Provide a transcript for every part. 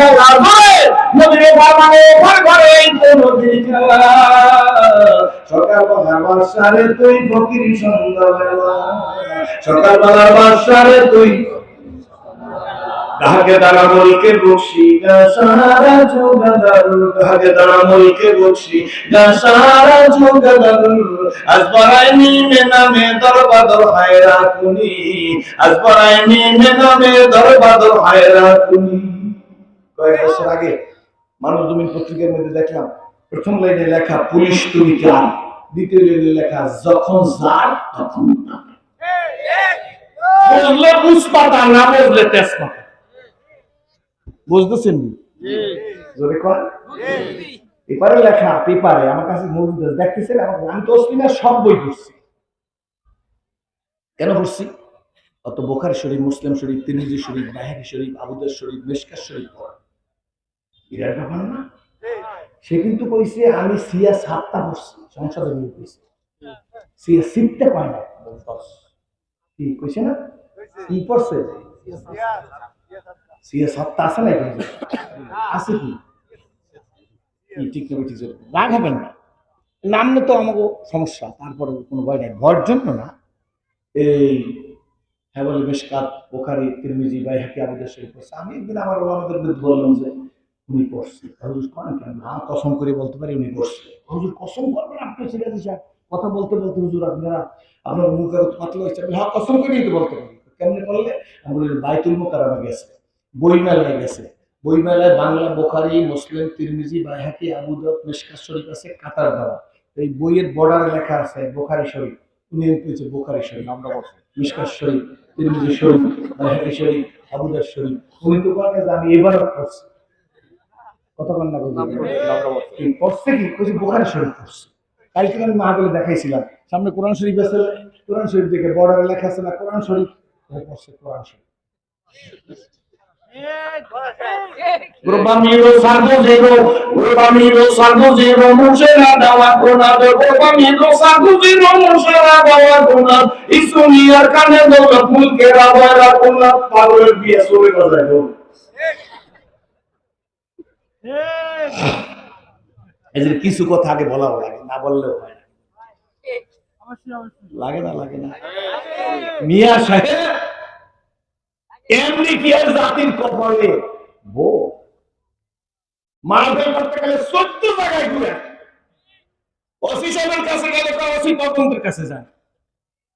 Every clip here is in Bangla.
খেলার ঘরে। নদীর এপার মানে এপার ঘরে নদীর খেলা সকাল বেলার বাসারে তুই ফকির সন্ধ্যাবেলা সকাল বেলার বাসারে তুই কাহাকে তারা মলকে বসি গাসারা যোগাদারুল কাহাকে তারা মলকে বসি গাসারা যোগাদারুল আজ বড়াই নিমে নামে দরবাদর হায়রা কুনি আজ বড়াই নিমে নামে দরবাদর হায়রা কুনি কয়েক বছর আগে মানব জমিন পত্রিকার মধ্যে দেখলাম প্রথম লাইনে লেখা পুলিশ তুমি কার দ্বিতীয় লাইনে লেখা যখন যার তখন বুঝলে বুঝপাতা না বুঝলে তেজপাতা বুঝতেছেন? জোরে কর পেপারে লেখা পেপারে আমার কাছে মজুদ দেখতেছেন আমার- আমি তো অস্মিনা সব বই পড়ছি। কেন পড়ছি? অত বোখারি শরীফ মুসলিম শরীফ তিরমিজি শরীফ বাহারি শরীফ আবুদার শরীফ মেশকার শরীফ পড়া। বিরাট ব্যাপার না। সে কিন্তু কইছে আমি সিয়া সাতটা পড়ছি সংসদে নিয়ে কইছে সিয়া সিটটা পায় না। কি কইছে না? কি পড়ছে? সিয়া সাতটা। আছে না? আছে কি? ঠিক না ঠিক। রাগ হবেন না। নাম নিয়ে তো আমাকে সমস্যা তারপরে কোনো ভয় নাই। ভয়ের জন্য না এই হেবল মিসকাত বোখারি তিরমিজি বাই হাকি আবুদের শরীফ পড়ছে আমি একদিন আমার বিরুদ্ধে বললাম যে উনি পড়ছে। হুজুর করেন কেন? না কসম করে বলতে পারি উনি পড়ছে। হুজুর কসম করবেন আপনি কথা বলতে বলতে হুজুর আপনারা আপনার মুখের পাতলা হয়েছে। আমি হ্যাঁ কসম করে বলতে পারি। কেমনি আমি বলি বাইতুল মোকারমে গেছে গেছে। বাংলা বোখারি মুসলিম তিরমিজি বাইহাকি আবুদাব মিশকাত শরীফ আছে কাতার দেওয়া। এই বইয়ের বর্ডারে লেখা আছে বোখারি শরীফ। উনি পেয়েছে বোখারি শরীফ। আমরা বলছি। মিশকাত শরীফ তিরমিজি শরীফ বাইহাকি শরীফ আবুদার শরীফ। উনি তো বলে যে আমি এবারও পড়ছি। কতক্ষণ না কি পড়ছে কি কইছে বোখারি শরীফ পড়ছে কালকে আমি মাহবিলে দেখাইছিলাম সামনে কোরআন শরীফ আছে কোরআন শরীফ দেখে বর্ডারে লেখা আছে না কোরআন শরীফ ও পড়ছে কোরআন শরীফ Grupamiro sardo zero, grupamiro sardo zero, musera dawa kunad, grupamiro sardo zero, musera dawa kunad, isuniar kane dolat mulke rabara kunad, পাগলের বিয়ে সরে বাজায় গো এই কিছু কথা আগে বলাও লাগে, না বললেও হয় না। লাগে না লাগে না। মিয়া সাহেব, এমনি কি আর জাতির কপালে বো মারবে করতে গেলে সত্য জায়গায় ঘুরে ওসি সাহেবের কাছে গেলে ওসি তদন্তের কাছে যান।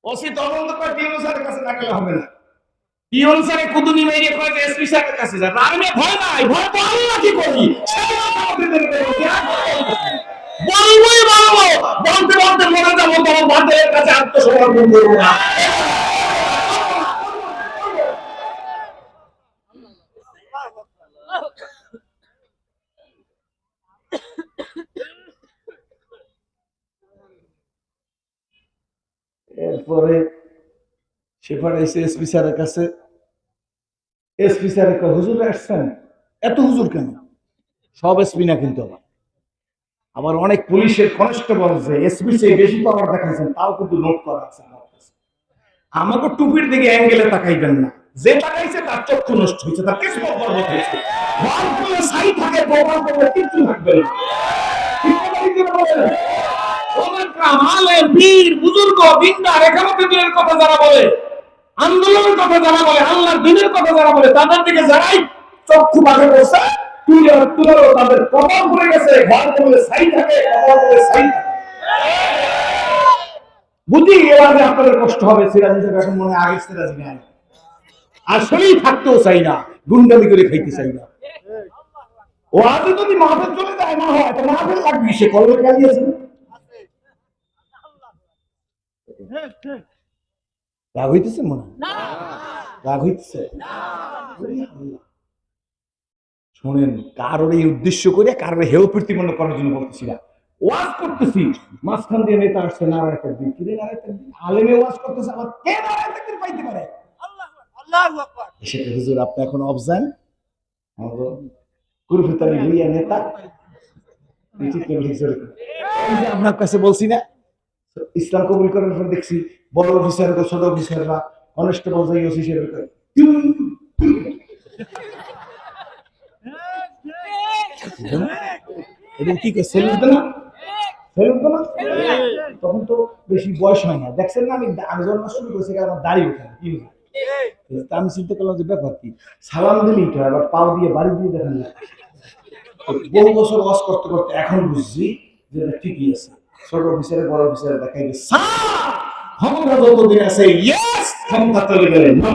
ওসি তদন্ত করে কাছে না হবে না। টিউন স্যারের কুদুনি মেরে কয় যে এসপি স্যারের কাছে যান আর ভয় নাই, ভয় তো আল্লাহ কি করি। আর বলব? বলতে বলতে যাব তোমার কাছে আত্মসমর্পণ করব না। এরপরে সে পাঠাইছে এসপি স্যারের কাছে। এসপি স্যারের কয়, হুজুর আসছেন? এত হুজুর কেন? সব এসপি কিন্তু আবার। আবার অনেক পুলিশের কনস্টেবল যে এসপি বেশি পাওয়ার দেখাইছেন তাও কিন্তু নোট করা আছে আমাকে টুপির দিকে অ্যাঙ্গেলে তাকাইবেন না। যে তাকাইছে তার চক্ষু নষ্ট হয়েছে তার কিসমত বরবাদ হয়েছে। করলে সাই থাকে প্রমাণ করলে কিচ্ছু থাকবে না। পীর, বুজুর্গ, একামতে দিনের কথা যারা বলে, আন্দোলনের কথা যারা বলে, আল্লাহর দিনের কথা যারা বলে, তাদের দিকে যারাই চক্ষু বাঁধে বসে, তুলে তুলেও তাদের কপাল পড়ে গেছে, ঘর করলে ছাই থাকে, কপাল করলে থাকে। বুঝি আপনাদের কষ্ট হবে এখন মনে আগে আসলেই থাকতেও চাই না গুন্ডামি করে খাইতে চাই না। ও আজ যদি মাহফিল চলে যায় না হয় তো মাহফিল লাগবে সে কলমে রাগ হইতেছে মনে? রাগ হইতেছে? শোনেন কারোর এই উদ্দেশ্য করে কারোর হেউ প্রতিপন্ন করার জন্য বলতেছি না। ওয়াজ করতেছি। মাঝখান দিয়ে নেতা আসছে কিরে আলেমে ওয়াজ করতেছে আবার কে নারায় দিন পাইতে পারে? সেটা হুজুর আপনি এখন অবজান কুরফিতানি হইয়া নেতা। আপনার কাছে বলছি না ইসলাম কবুল করার পর দেখছি বড় অফিসার ছোট অফিসাররা। এটা কি তখন তো বেশি বয়স হয় না। দেখছেন না আমি আমি জন্ম শুরু করেছি আমার ওঠে আমি চিন্তা করলাম যে ব্যাপার কি, সালাম দিলেই তো, আবার পাও দিয়ে বাড়ি দিয়ে দেখেন না। বহু বছর ওয়াশ করতে করতে এখন বুঝছি যে ঠিকই আছে। ছোট অফিসারে বড় অফিসারে দেখাই স্যার ক্ষমতা যতদিন আছে ইয়েস ক্ষমতা চলে গেলে না